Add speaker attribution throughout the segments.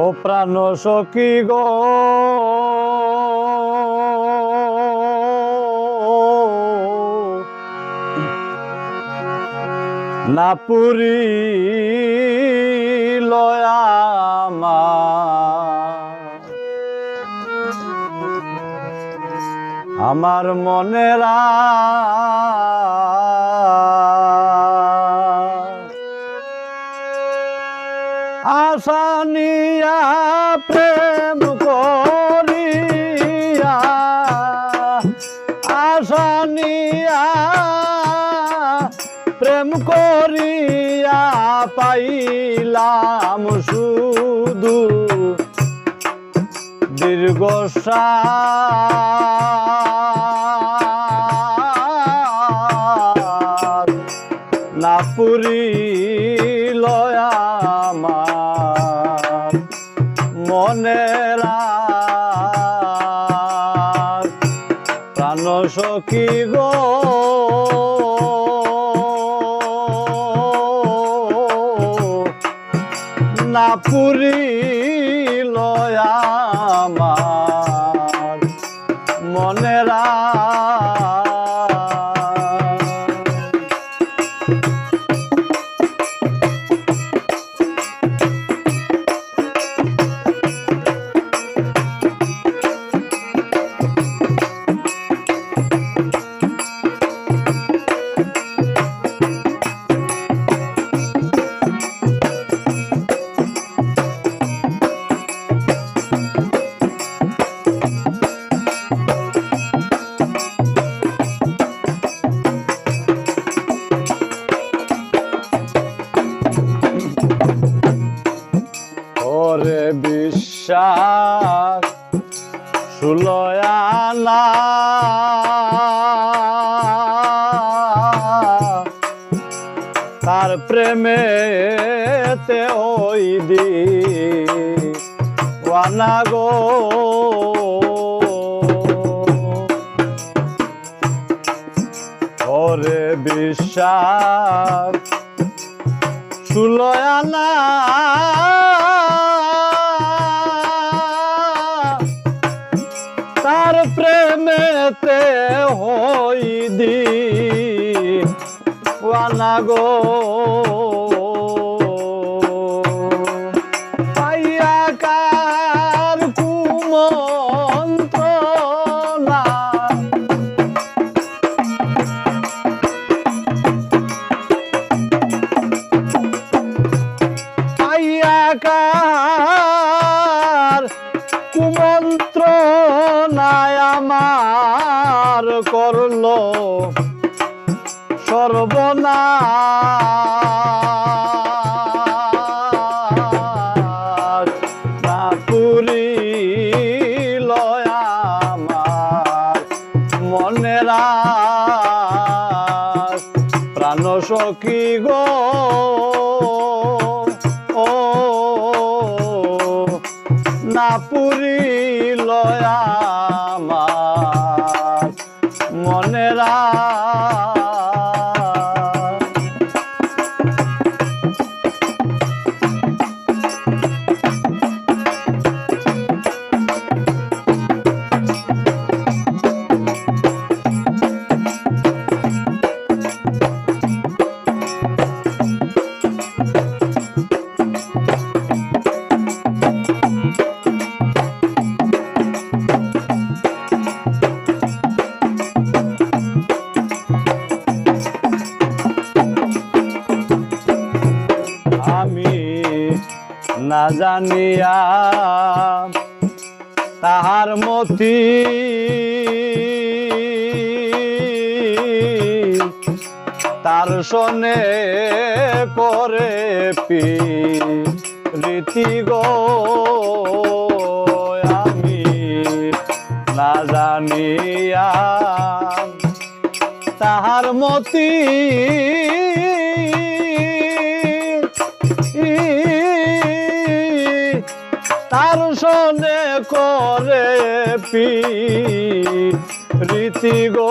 Speaker 1: ও প্রাণ সখী গো। না পুরি আমার মনেরা আসানিয়া প্রেম করিয়া আসানিয়া প্রেম করিয়া পাইলাম শুধু দীর্ঘ না পুরিল প্রাণ সখী গো? না পুরিল বিশ্বাস সুলয়ানা তার প্রেমেতে ওই দি ওয়ানা গো। ওরে বিশ্বাস সুলয়ানা গো পাইয়া কার কুমন্ত্রণা। আইয়াকার কুমন্ত্র আমার করল মনেরা প্রাণ সখী গো ও না পুরিল আমার না জানিয়া তাহার মতি তার শোনে করে পি রীতি গো আমি না জানিয়া তাহার মতি তার সনে করে পি রীতি গো।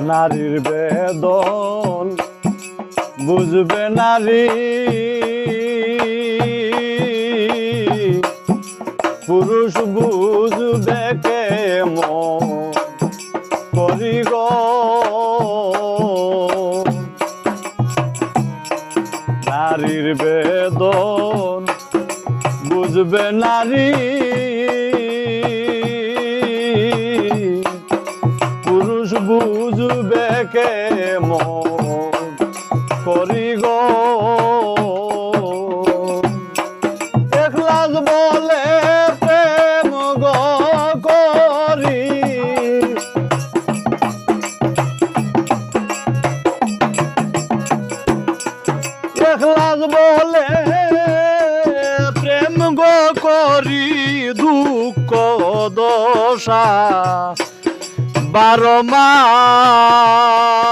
Speaker 1: নারীর বেদন বুঝবে নারী। পুরুষ বুঝবে কে করি গো। নারীর বেদন বুঝবে নারী। করি বলে প্রেম গো করি। একলাস বলে প্রেম গো দুঃখ দশা বারো মাস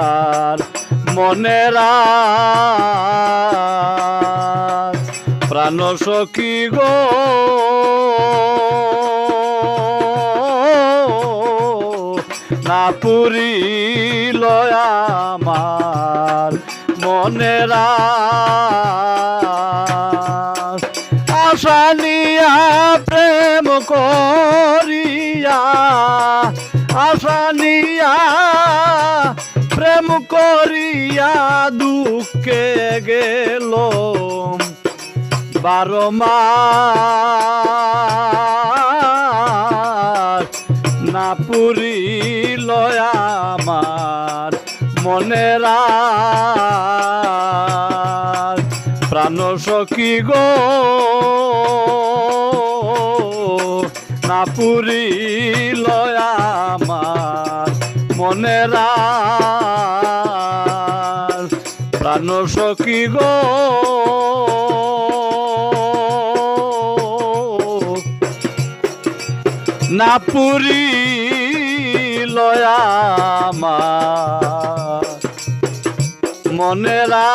Speaker 1: আমার মনেরা প্রাণ সখী গো। না পুরি আমার মনেরা আসানিয়া প্রেম করিয়া আসানিয়া প্রেম করিয়া দুঃখে গেল বারো মাস না পুরিল আমার মনেরা প্রাণ সখী গো, না পুরিল আমার মনেরা প্রাণ সখী গো? না পুরি লয়া মনেরা